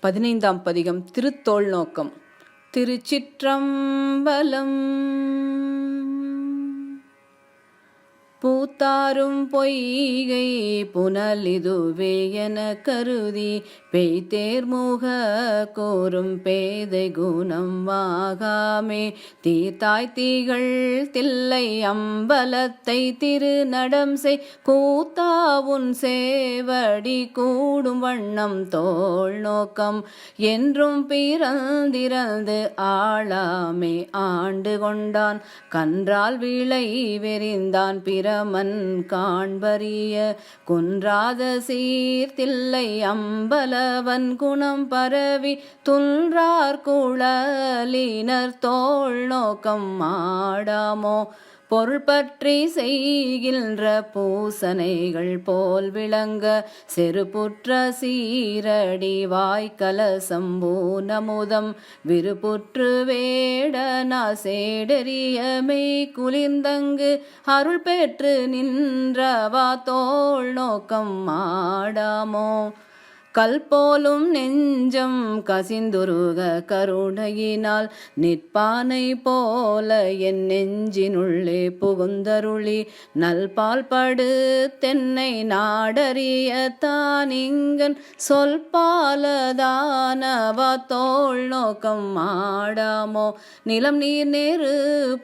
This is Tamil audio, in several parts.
பதினைந்தாம் பதிகம் திருத்தோல் நோக்கம். திருச்சிற்றம்பலம். பூத்தாரும் பொய்கை புனலிதுவே என கருதி பெய்தேர்முக கோரும் பேதை குணம் வாகாமே. தீத்தாய் தீகள் தில்லை அம்பலத்தை திருநடம் செய் கூத்தாவுன் சேவடி கூடும் வண்ணம் தோள் நோக்கம். என்றும் பிறந்திறந்து ஆளாமே ஆண்டு கொண்டான் கன்றால் விளை வெறிந்தான் பிற பிரமன் காண்பறிய குன்றாத சீர்த்தில்லை அம்பலவன் குணம் பரவி துன்றார் குழலினர் தோல் நோக்கம் மாடாமோ பொருள் பற்றி செய்கின்ற பூசனைகள் போல் விளங்க செருப்புற்ற சீரடி வாய்க்கல சம்பூனமுதம் விருப்புற்று வேடனா சேடரியமை குளிர்ந்தங்கு அருள் பெற்று நின்றவா தோல் நோக்கம் மாடாமோ கல் போலும் நெஞ்சம் கசிந்துருக கருணையினால் நிற்பானை போல என் நெஞ்சினுள்ளே புகுந்தருளி நல்பால் படு தென்னை நாடறிய தானிங்கன் சொல் தோல் நோக்கம் ஆடாமோ? நிலம் நீர் நேரு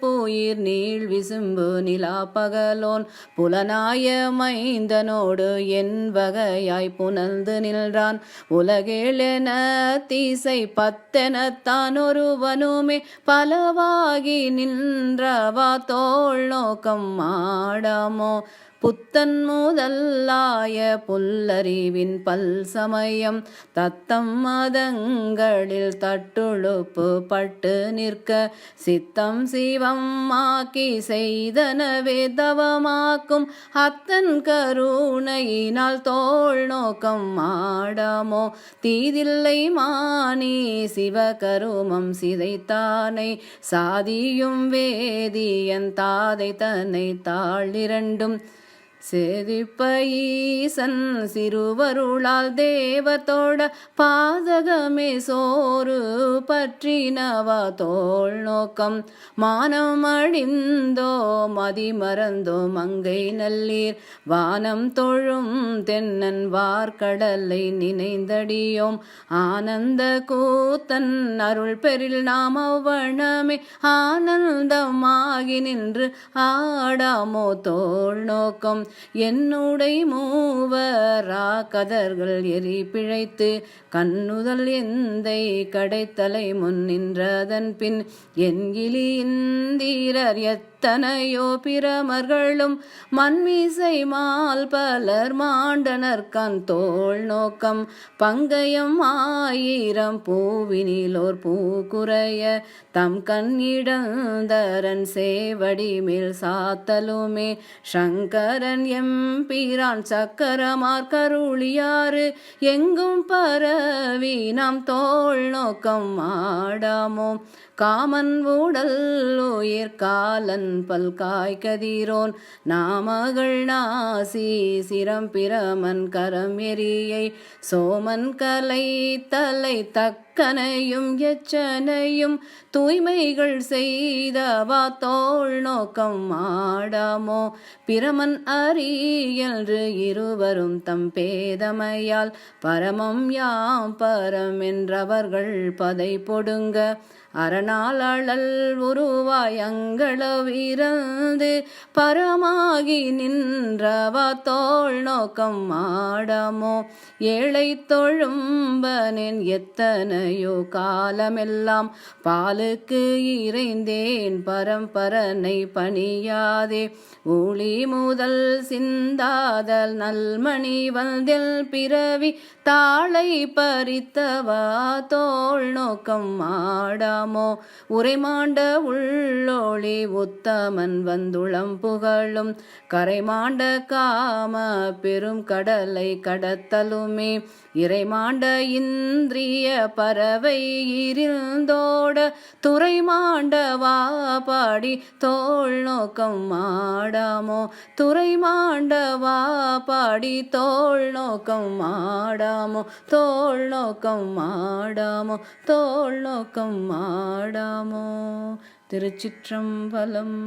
புயிர் நீள் விசும்பு நிலா பகலோன் புலனாய மைந்தனோடு என் வகையாய் புனந்து புனல்ந்து என்றான் உலகேளென தீசை பத்தெனத்தான் ஒருவனுமே பலவாகி நின்றவா தோல் நோக்கம் ஆடாமோ. புத்தன் முதல்லாய புல்லறிவின் பல் சமயம் தத்தம் மதங்களில் தட்டுழுப்பு பட்டு நிற்க சித்தம் சிவம் ஆக்கி செய்தனவே தவமாக்கும் அத்தன் கருணையினால் தோல் நோக்கம் ஆடமோ? தீதில்லை மானி சிவகருமம் சிதைத்தானை சாதியும் வேதியன் தாதை தன்னை தாழிரண்டும் செதிப்பயீசன் சிறுவருளால் தேவத்தோட பாதகமே சோறு பற்றினவா தோல் நோக்கம். மானம் அழிந்தோ மதி மறந்தோ மங்கை நல்லீர். வானம் தொழும் தென்னன் வார்கடலை நினைந்தடியோம். ஆனந்த கூத்தன் அருள் பெறில் நாம் அவ்வனமே. ஆனந்தமாகி நின்று ஆடாமோ தோல் நோக்கம். என்னுடை மூவரா கதர்கள் எரி பிழைத்து கண்ணுதல் எந்தை கடைத்தலை முன் நின்றதன் பின் என்கிலி எத்த எத்தனையோ பிரமர்களும் மண்மீசை மால் பலர் மாண்டனர் கண் தோள் நோக்கம். பங்கயம் ஆயிரம் பூவினிலோர் பூக்குறைய தம் கண்ணிடந்தரன் சேவடி மேல் சாத்தலுமே. சங்கரன் எம்பிரான் சக்கரமார் கருளியாறு எங்கும் பரவி நாம் தோல் நோக்கம் ஆடாமோ காமன் ஊடல் உயிர் காலன் பல்காய் கதிரோன் நாமகள் நாசி சிரம் பிரமன் கரம் எரியை சோமன் கலை தலை தக்க கனையும் எச்சனையும் தூய்மைகள் செய்தவா தோள் நோக்கம் ஆடாமோ? பிரமன் அறியன்று இருவரும் தம் பேதமையால் பரமம் யாம் பரம் என்றவர்கள் பதை பொடுங்க. அரணாளல் அழல் உருவாய் பரமாகி நின்றவா தோள் நோக்கம் ஆடாமோ? ஏழை தொழும்பனின் எத்தனையோ காலமெல்லாம் பாலுக்கு இறைந்தேன் பரம்பரனை பணியாதே. ஊழி முதல் சிந்தாதல் நல்மணி வந்தில் பிறவி தாளை பறித்தவா தோல் நோக்கம் ஆடாமோ? உரைமாண்ட உள்ளோழி உத்தமன் வந்துளம் புகழும். கரைமாண்ட காம பெரும் கடலை கடத்தலுமே. இறைமாண்ட இந்திரிய பர பறவை இருந்தோட துறை மாண்டவா பாடி தோல் நோக்கம் மாடாமோ துறை மாண்டவா பாடி தோல் நோக்கம் மாடாமோ தோல் நோக்கம் மாடாமோ தோல் நோக்கம் மாடாமோ திருச்சிற்றம்பலம்.